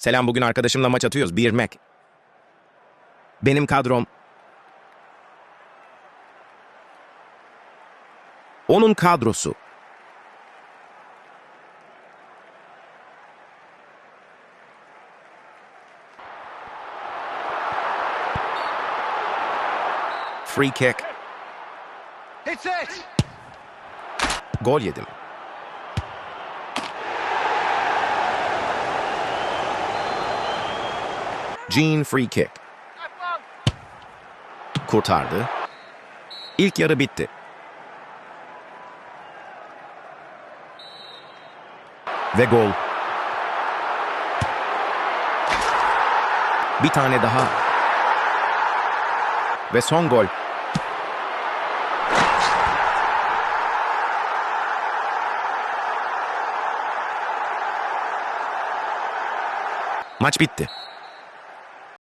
Selam bugün arkadaşımla maç atıyoruz. Bir Mac. Benim kadrom. Onun kadrosu. Free kick. It's it! Gol yedim. Gene free kick. Kurtardı. İlk yarı bitti. Ve gol. Bir tane daha. Ve son gol. Maç bitti.